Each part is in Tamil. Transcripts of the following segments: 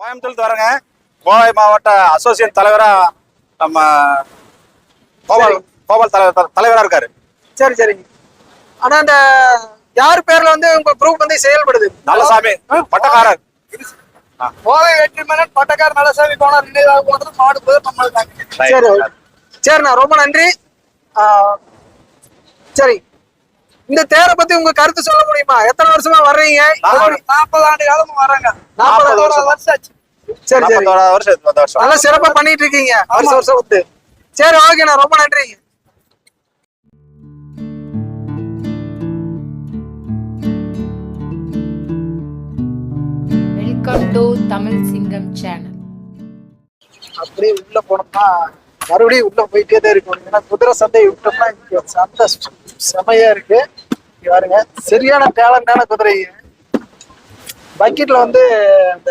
கோயம்புத்தூர் வரேங்க கோவை மாவட்ட அசோசியேட் தலைவரா நம்ம கோபால் கோபால் தலைவர் தலைவரா இருக்காரு. சரி சரிங்க. ஆனா அந்த யார் பேர்ல வந்து உங்க குரூப் வந்து செயல்படுது? நல்லசாமி பட்டக்காரர். கோவை வெற்றி மன்னன் பட்டக்கார் நல்லசாமி கோணர் நினைவாக மாடு நம்ம சரி சரிண்ணா ரொம்ப நன்றி. சரி. இந்த தேரை பத்தி உங்க கருத்து சொல்ல முடியுமா? எத்தனை வருஷமா வர்றீங்க? நாற்பது. ஆண்டு காலமா வர்றாங்க. நாற்பது வருஷம். ஆச்சு. சரி சரி. வருஷம் நல்லா சிறப்பா பண்ணிட்டு இருக்கீங்க வருஷம் வருஷம் வந்து சரி ஓகேண்ணா ரொம்ப நன்றி. வெல்கம் டு தமிழ் சிங்கம் சேனல் அப்படியே உள்ள போனோம்னா மறுபடியும் உள்ள போயிட்டே தான் இருக்கும் ஏன்னா குதிரை சந்தை விட்டோம்னா இங்க சந்தை செமையா இருக்கு. பாருங்க. சரியான டேலண்டான குதிரை. பக்கெட்ல வந்து அந்த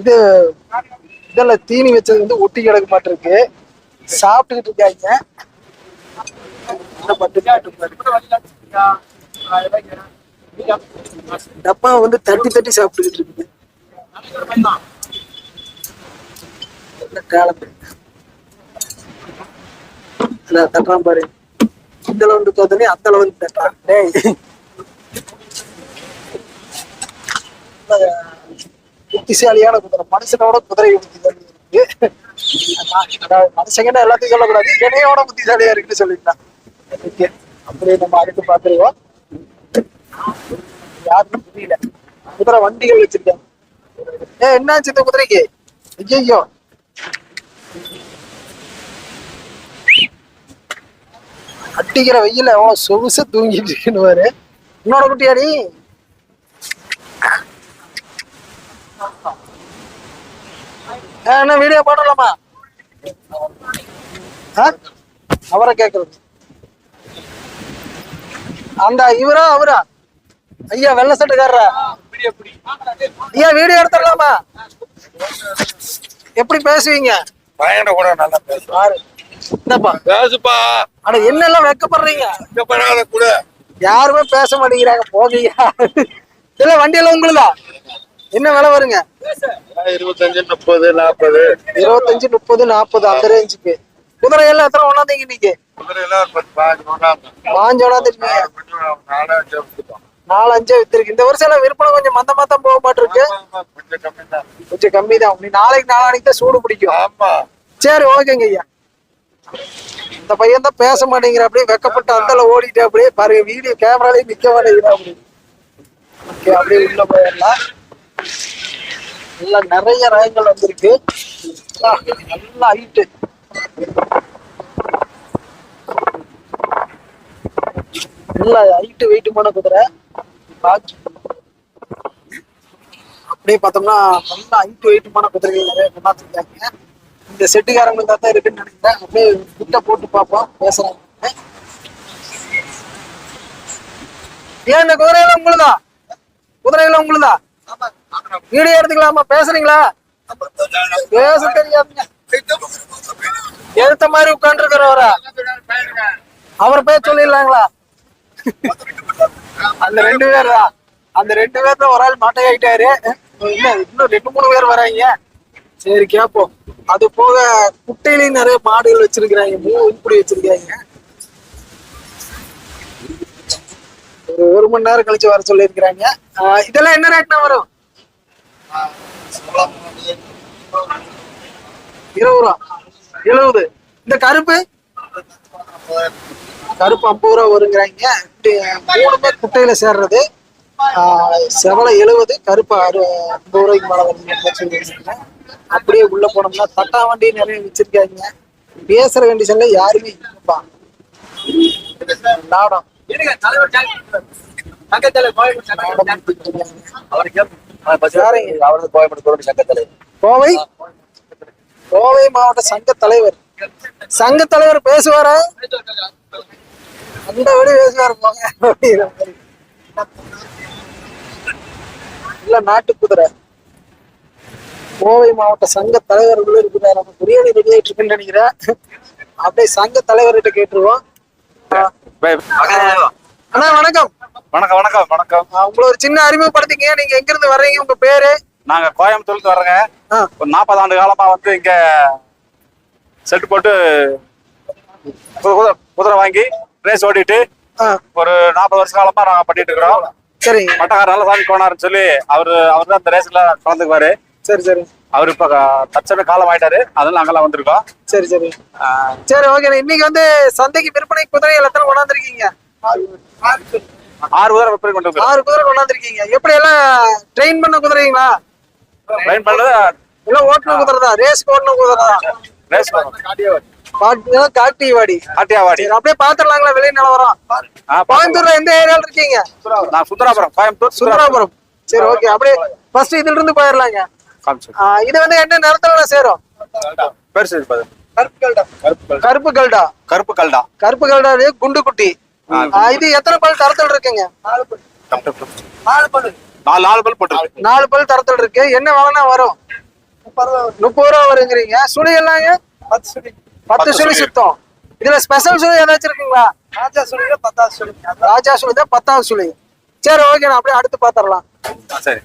இது இதெல்லாம் தீனி வச்சது வந்து ஒட்டி கிடக்க மாட்டிருக்கு சாப்பிட்டுக்கிட்டு இருக்காங்க. என்ன டப்பா வந்து தட்டி தட்டி சாப்பிட்டுக்கிட்டு இருக்குது டேலண்ட் தட்டுறான் பாரு. இந்த வந்து தோத்தனே அந்த வந்து தட்டுறான் டேய். புத்திசாலியான குதிரை மனுஷனோட குதிரை புத்திசாலி இருக்கு. மனுஷங்கன்னா எல்லாத்தையும் சொல்லக்கூடாது இணையோட புத்திசாலியா இருக்குன்னு சொல்லிட்டான் ஓகே அப்படியே நம்ம அடுத்து பாத்துருவோம் யாருக்கும் புரியல. குதிரை வண்டிகள் வச்சிருக்காங்க. ஏ என்னாச்சு இந்த குதிரைக்கு? ஐயோ அடிக்கிற வெயில எவ்வளவு சொகுசா தூங்கிட்டு இருக்குன்னு இன்னொரு குட்டியாடி? என்ன வீடியோ போடலாமா? அவரை கேக்குறது. அந்த இவரா அவரா? ஐயா வெள்ள சட்டுக்காரரா? ஐயா வீடியோ எடுத்துடலாமா? எப்படி பேசுவீங்க? பையனை கூட நல்லா பேசுவான். என்னப்பா? பேசுப்பா. அட என்னெல்லாம் வெக்கப்படுறீங்க? பரவாயில்ல கூட. யாருமே பேச மாட்டேங்கிறாங்க போகையா இல்ல வண்டியெல்லாம் உங்களுதா? என்ன விலை வருங்க? இருபத்தஞ்சு முப்பது நாற்பது இருபத்தஞ்சு முப்பது நாற்பது அந்த ரேஞ்சுக்கு. குதிரை எல்லாம் எத்தனை ஒண்ணாந்தீங்க இன்னைக்கு? பாஞ்சு கொண்டாந்து பாஞ்சு ஒண்ணாந்தீங்க நாலாயிரம் எடுத்துட்டோம் நாலு அஞ்சு வித்திருக்கு. இந்த வருஷம் எல்லாம் விற்பனை கொஞ்சம் மந்த மந்தம் போக மாட்டிருக்கு. கொஞ்சம் கம்மி தான் தான் நாளைக்கு நாளானிக்கு தான் சூடு பிடிக்கும். சரி ஓகேங்க ஐயா. இந்த பையன் தான் பேச மாட்டேங்கிற அப்படியே வெக்கப்பட்டு அந்தல ஓடிட்டு அப்படியே பாருங்க வீடியோ கேமராலே நிக்க மாட்டேங்கிறா அப்படி. ஓகே அப்படியே உள்ள போயிடலாம். எல்லாம் நிறைய ரகங்கள் வந்திருக்கு. நல்லா ஹைட்டு நல்ல ஹைட்டு வெயிட்டுமான குதிரை. அப்படியே பார்த்தோம்னா நல்லா ஹைட் வெயிட்டுமான குதிரைகள் நிறைய கொண்டாந்துருக்காங்க இந்த செட்டுக்காரங்களுக்கு தான் இருக்குன்னு நினைக்கிறேன். அப்படியே கிட்ட போட்டு பார்ப்போம். பேசுறாங்க ஏன் இந்த குதிரையெல்லாம் உங்களுதா? குதிரையெல்லாம் உங்களுதா? வீடியோ எடுத்துக்கலாமா? பேசுறீங்களா? பேச தெரியாதுங்க. எடுத்த மாதிரி உட்காந்துருக்கிறவரா அவர். பேர் சொல்லிடலாங்களா? அந்த ரெண்டு பேர் தான். அந்த ரெண்டு பேர் தான் ஒரு ஆள் மாட்டையாயிட்டாரு இன்னும் இன்னும் ரெண்டு மூணு பேர் வராங்க. சரி கேப்போம். அது போக குட்டையிலயும் நிறைய மாடுகள் வச்சிருக்கிறாங்க மூணு உருப்படி வச்சிருக்காங்க. ஒரு ஒரு மணி நேரம் கழிச்சு வர சொல்லியிருக்கிறாங்க. இதெல்லாம் என்ன ரேட்னா வரும்? இருபது ரூபா. எழுபது. இந்த கருப்பு? கருப்பு ஐம்பது ரூபா வருங்கிறாங்க. மூணு பேர் குட்டையில சேர்றது. ஆஹ் செவலை எழுபது கருப்பு அறு ஐம்பது ரூபாய்க்கு மேலே வருங்க சொல்லியிருக்காங்க. அப்படியே உள்ள போனோம்னா தட்டா வண்டி நிறைய வச்சிருக்காங்க. பேசுற கண்டிஷன்ல யாருமே இல்லப்பா நாடம் கோவை கோவை மாவட்ட சங்க தலைவர் சங்க தலைவர் பேசுவாரா? அந்த வழி பேசுவாரு போங்க. அப்படிங்கிற மாதிரி. இல்ல நாட்டு குதிரை கோவை மாவட்ட சங்க தலைவர் உள்ள இருக்கிறார் நம்ம பிரியாணி ரெடி ஆயிட்டு இருக்குன்னு நினைக்கிறேன். அப்படியே சங்க தலைவர்கிட்ட கேட்டுருவோம். அண்ணா வணக்கம். வணக்கம் வணக்கம் வணக்கம். உங்களை ஒரு சின்ன அறிமுகப்படுத்திங்க நீங்க எங்க இருந்து வர்றீங்க? உங்க பேரு? நாங்க கோயம்புத்தூர்ல வர்றோங்க. ஒரு நாற்பது ஆண்டு காலமா வந்து இங்க செட்டு போட்டு குதிரை வாங்கி ரேஸ் ஓட்டிட்டு ஆ. ஒரு நாற்பது வருஷ காலமா நாங்க பண்ணிட்டு இருக்கிறோம். சரிங்க. மட்டக்கார நல்ல சாமி சொல்லி அவரு அவர் தான் இந்த ரேஸ்ல கலந்துக்குவாரு. சரி சரி. அவர் இப்ப தற்சமயம் காலம் ஆயிட்டாரு அதனால நாங்கெல்லாம் வந்திருக்கோம். சரி சரி. சரி ஓகே இன்னைக்கு வந்து சந்தைக்கு விற்பனை குதிரைகள் எத்தனை கொண்டாந்துருக்கீங்க? ஆறு குதிரை விற்பனை கொண்டு ஆறு குதிரை கொண்டாந்துருக்கீங்க. எப்படி எல்லாம் ட்ரெயின் பண்ண குதிரைங்களா? ட்ரெயின் பண்ணது எல்லாம் ஓட்டுன குதிரை தான் ரேஸ் ஓட்டுன குதிரை தான். ரேஸ் காட்டிவாடி. காட்டியாவாடி. அப்படியே பாத்துடலாங்களா விலை நிலவரம். கோயம்புத்தூர்ல எந்த ஏரியால இருக்கீங்க? நான் சுந்தராபுரம். கோயம்புத்தூர் சுந்தராபுரம். சரி ஓகே அப்படியே ஃபர்ஸ்ட் இதுல இருந்து போயிடலாங்க இது வந்து என்ன நிறத்துல சேரும். கருப்பு கல்டா. கருப்பு கல்டா. கருப்பு கல்டா. குண்டு குட்டி. இது எத்தனை பல் தரத்தில் இருக்குங்க? நாலு நாலு பல். போட்டு நாலு பல் தரத்தில் இருக்கு. என்ன வாங்கினா வரும்? முப்பது ரூபா வருங்கிறீங்க. சுழி எல்லாங்க? பத்து சுழி சுத்தம். இதுல ஸ்பெஷல் சுழி ஏதாச்சும் இருக்குங்களா ராஜா சுழி பத்தாவது சுழி ராஜா சுழி தான் பத்தாவது சுழி சரி ஓகே நான் அப்படியே அடுத்து பாத்திரலாம் சரி.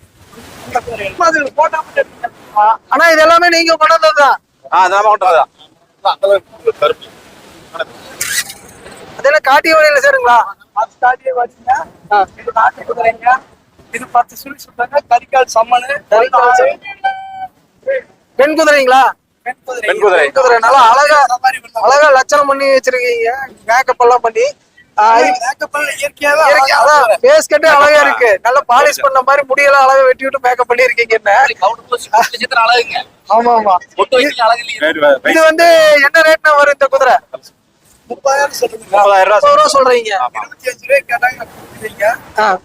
ஆனா இது எல்லாமே நீங்க கொண்டாந்தது தான் அதெல்லாம் கொண்டு கருப்பு. அதெல்லாம் காட்டி வழியில சேருங்களா? ஆ. இது பத்து சுழி சுத்தாங்க கரிக்கால் சம்மனு. கரிக்கால் சம்மன். பெண் குதிரைங்களா? பெண் குதிரை. பெண் குதிரை. நல்லா அழகா அழகா லட்சணம் பண்ணி வச்சிருக்கீங்க. மேக்கப் எல்லாம் பண்ணி. ஆ, இது- இயற்கையாவே இயற்கை- அதான் பேஸ் கட்டே அழகா இருக்கு. நல்லா பாலிஷ் பண்ண மாதிரி முடியெல்லாம் அழகா வெட்டி விட்டு மேக்கப் பண்ணி இருக்கீங்க என்ன அழகுங்க. ஆமா ஆமா. இது வந்து என்ன ரேட்னா வரும் இந்த குதிரை? முப்பதாயிரம் சொல்றீங்க. ஆ.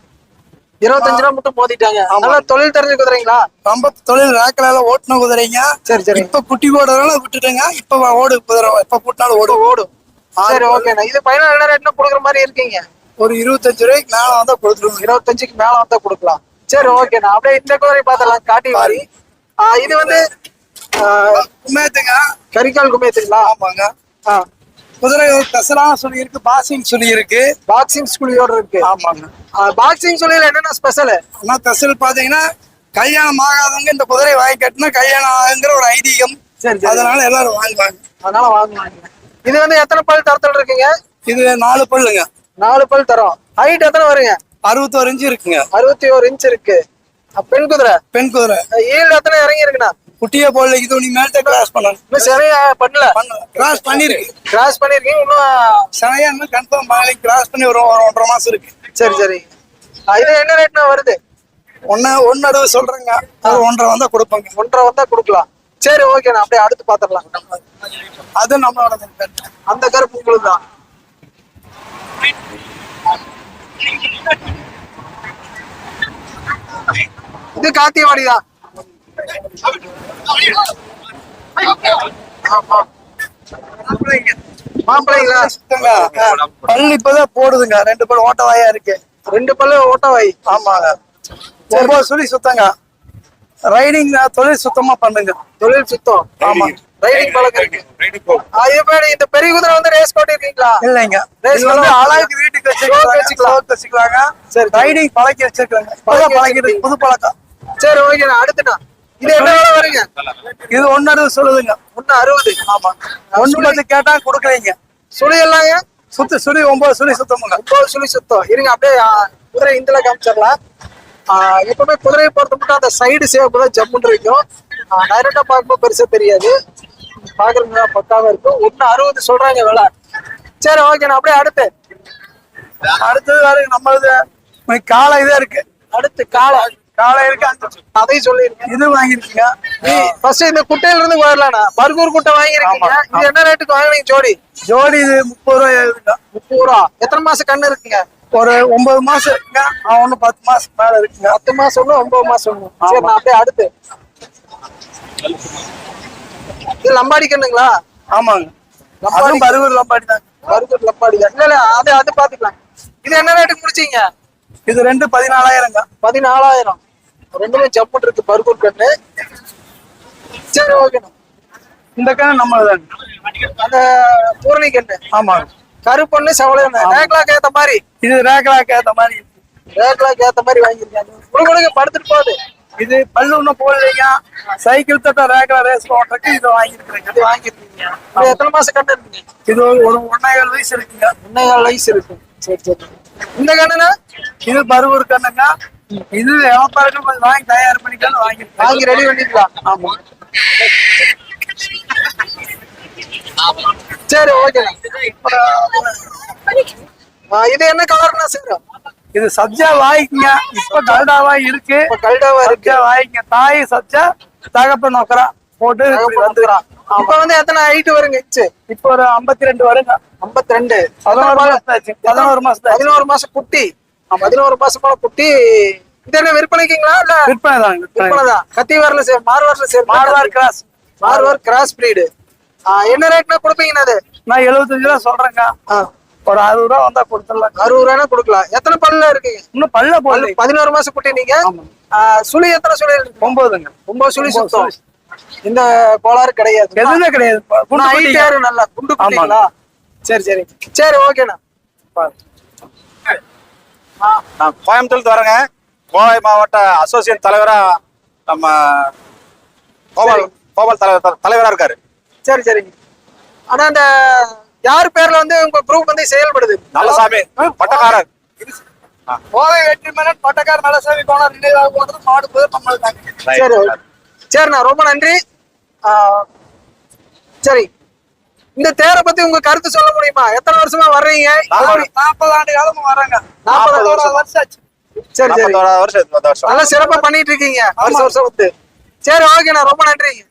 இருபத்தஞ்சு ரூபா மட்டும் மோதிட்டாங்க. நல்லா தொழில் தெரிஞ்ச குதிரைங்களா? ரொம்ப தொழில் ரேக்கலால ஓட்டுன குதிரைங்க. சரி சரி. இப்ப குட்டி போடுறதுனால விட்டுட்டேங்க. இப்ப வ- ஓடு குதிரை எப்ப போட்டாலும் ஓடு. ஓடும். சரி ஓகேண்ணா இது என்ன ரேட்னா கொடுக்குற மாதிரி இருக்கீங்க. ஒரு இருபத்தஞ்சு ரூபாய்க்கு மேல வந்தா கொடுத்துருவோம். இருபத்தஞ்சுக்கு மேல வந்தா கொடுக்கலாம். சரி ஓகேண்ணா அப்படியே இந்த குதிரை பார்த்தலாம் காட்டி மாதிரி இது வந்து ஆ, உண்மையத்துங்க கரிகால் குமையத்துங்களா ஆமாங்க. ஆ. குதிரை ஒரு பெசலான சொல்லி இருக்கு பாசிங் சொல்லி இருக்கு. பாக்ஸிங் ஸ்கூலியோட இருக்கு. ஆமாங்க. பாக்ஸிங் சொல்லியில என்னென்ன ஸ்பெஷல் ஆனா பெசல் பாத்தீங்கன்னா கல்யாணம் ஆகாதவங்க இந்த குதிரை வாங்கி கட்டினா கல்யாணம் ஆகுங்கிற ஒரு ஐதீகம். சரி அதனால எல்லாரும் வாங்குவாங்க அதனால வாங்குவாங்க இது வந்து எத்தனை பல் தரத்தில் இருக்குங்க? இது நாலு பல்லுங்க. நாலு பல் தரோம். ஹைட் எத்தனை வருங்க? அறுபத்தோரு இன்ச்சு இருக்குங்க. அறுபத்தி ஒரு இன்ச் இருக்கு பெண் குதிரை? பெண் குதிரை. ஈல்டு எத்தனை இறங்கி இருக்குண்ணா குட்டியை போடல இது நீ மேல்ட்ட கிராஸ் பண்ணணும். இன்னும் சரியா பண்ணல? கிராஸ் பண்ணிருக்கு கிராஸ் பண்ணிருக்கீங்க இன்னும் சரியா இன்னும் கன்ஃபார்ம் பண்ணல. கிராஸ் பண்ணி ஒரு ஒரு ஒன்றரை மாசம் இருக்கு. சரி சரி. இது என்ன ரேட்னா வருது? ஒன்னு ஒன்னு அறுபது சொல்றேங்க. அது ஒன்றரை வந்தா கொடுப்பாங்க. ஒன்றரை வந்தா கொடுக்கலாம். சரி ஓகே நான் அப்படியே அடுத்து பாத்திரலாம் அது நம்மளோட அந்த கருப்பு உங்களுக்கு தான். இது காத்தியவாடி தான். மாப்பிள்ளைங்களா? பல் இப்பதான் போடுதுங்க. ரெண்டு பல் ஓட்டவாயா இருக்கு. ரெண்டு பல்லு ஓட்டவாய். ஆமாங்க சொல்லி சுத்தங்க. ரைடிங் தொழில் சுத்தமா பண்ணுங்க. தொழில் சுத்தம். ஆமா. ரைடிங் பழக்கம். இந்த பெரிய குதிரை வந்து ரேஸ் இருக்கீங்களா இல்லைங்க. இது வந்து அழகுக்கு வீட்டுக்கு வச்சுக்கலாம்? வச்சுக்கலாங்க. சரி. ரைடிங் பழக்கி வச்சிருக்காங்க. பழகிட்டு. புது பழக்கம். சரி ஓகே நான் அடுத்துண்ணா இது என்ன வேலை வருங்க? இது ஒன்னு அறுபது சொல்லுதுங்க. ஒண்ணு அறுபது. ஆமா. ஒன்னு பத்து கேட்டா கொடுக்குறீங்க. சுழி எல்லாங்க? சுத்து சுழி ஒன்பது சுழி சுத்தமுங்க. ஒன்பது சுழி சுத்தம். இருங்க அப்படியே குதிரை இந்தில காமிச்சிடலாம். எப்பவுமே குதிரையை பொறுத்த மட்டும் அந்த சைடு சேவ் தான் ஜம்முன்னு இருக்கும் டைரக்டா பார்க்கும்போது பெருசா தெரியாது. பாக்குறதுக்கு பக்காவா இருக்கும். ஒண்ணு அறுபது சொல்றாங்க விலை. சரி ஓகே நான் அப்படியே அடுத்து. அடுத்தது வேற நம்மளது காலை இதே இருக்கு. அடுத்து காலை காலை இருக்கு அதையும் சொல்லிருக்கேன் இது வாங்கிருக்கீங்க ஃபர்ஸ்ட் இந்த குட்டையில இருந்து போயிடலாம்ண்ணா பர்கூர் குட்டை வாங்கிருக்கீங்க இது என்ன ரேட்டுக்கு வாங்குனீங்க ஜோடி? ஜோடி இது முப்பது ரூபாய் முப்பது ரூபா. எத்தனை மாசம் கண்ணு இருக்குங்க? ஒரு ஒன்பது மாசம் இருக்குங்க. ஆ, ஒண்ணு பத்து மாசம் மேல இருக்குங்க. பத்து மாசம் ஒண்ணு ஒன்பது மாசம் ஒண்ணு சரி அப்படியே அடுத்து. இது லம்பாடி கண்ணுங்களா? ஆமாங்க. அதுவும் பருவூர் லம்பாடி தான் பர்கூர் லம்பாடி. இல்ல இல்ல அது அது பாத்துக்கலாம். இது என்ன ரேட்டுக்கு முடிச்சீங்க? இது ரெண்டு பதினாலாயிரங்க. பதினாலாயிரம். ரெண்டுமே ஜம்முன் இருக்கு பர்கூர் கண்ணு. சரி ஓகேண்ணா. இந்த கண்ணு நம்மளுதாங்க. அந்த பூரணி கண்ணு. ஆமாங்க. கருப்பண்ணு செவலையண்ணு ரேக்லாக்கு ஏத்த மாதிரி. இது ரேக்கலாக்கு ஏத்த மாதிரி. ரேக்லாக்கு ஏத்த மாதிரி வாங்கிருக்காங்க உங்களுக்கு படுத்துட்டு போகுது. இது பல்லு ஒன்றும் போடலைங்க சைக்கிள் தட்ட ரேக்ல ரேஸ் ஓட்டுறதுக்கு இது வாங்கியிருக்கிறேங்க இது வாங்கிருக்கீங்க. இது எத்தனை மாசம் கண்டு இருக்கீங்க? இது ஒரு ஒன்னேகால் வயசு இருக்குங்க. ஒன்னே கால் வயசு இருக்கும் சரி சரி. இந்த கண்ணுனா? இது பருவூர் கண்ணுங்க. இது வியாபாரங்கள் கொஞ்சம் வாங்கி தயார் பண்ணிக்கலாம் வாங்கியிருக்கேன் வாங்கி ரெடி பண்ணிக்கலாம். ஆமா. சரி ஓகே இது என்ன கலர்னா சார் இது சப்ஜா வாங்கிக்கங்க. இப்ப கல்டாவா இருக்கு. இப்ப கல்டாவா இருக்கு. சப்ஜா வாங்கிங்க தாய் சப்ஜா தகப்ப நோக்கரா போட்டு வந்துக்கிறான் இப்ப வந்து எத்தனை ஹைட் வருங்க? இச்சு இப்போ ஒரு ஐம்பத்தி ரெண்டு வருங்க. ஐம்பத்தி ரெண்டு பதினோரு மாசம் பதினோரு மாசம். பதினோரு மாசம் குட்டி. பதினோரு மாசம் போல குட்டி. இது என்ன விற்பனைக்குங்களா இல்ல? விற்பனை தான் விற்பனை. விற்பனை தான் கத்தி வரல sir மார்வார்ல sir Marwar cross. Marwar cross breed. என்ன ரேட்னா கொடுப்பீங்கண்ணா அது நான் எழுபத்தஞ்சு ரூபா சொல்றேங்க ஒரு அறுபது ரூபா வந்தா கொடுத்துடலாம். அறுபது ரூபாய்னா கொடுக்கலாம். எத்தனை பல்ல இருக்குங்க? இன்னும் பல்ல போடல. பதினோரு மாசம் குட்டி நீங்க? சுழி எத்தனை சுழி இருக்கு? ஒன்பதுங்க ஒன்பது சுழி சுத்தம். இந்த கோளாறு கிடையாது. எதுவுமே கிடையாது. நல்லா. குண்டு குட்டிங்களா? சரி சரி. சரி ஓகேண்ணா. நான் கோயம்புத்தூர்ல வரேங்க. கோவை மாவட்ட அசோசியேட் தலைவரா நம்ம கோபால் கோபால் தலைவர் தலைவரா இருக்காரு. சரி சரிங்க ஆனா அந்த யார் பேர்ல வந்து உங்க குரூப் வந்து செயல்படுது? நல்லசாமி பட்டக்காரர். கோவை வெற்றி மன்னன் பட்டக்கார நலசாமி கோணம் நினைவாக போடுறது மாடு தாங்க. சரி. சரிண்ணா ரொம்ப நன்றி. சரி. இந்த தேரை பத்தி உங்க கருத்து சொல்ல முடியுமா? எத்தனை வருஷமா வர்றீங்க? நாற்பது. ஆண்டு காலமும் வராங்க நாற்பது வருஷம். ஆச்சு. சரி சரி. நல்லா சிறப்பா பண்ணிட்டு இருக்கீங்க. வருஷம் வருஷம் வந்து சரி ஓகேண்ணா ரொம்ப நன்றிங்க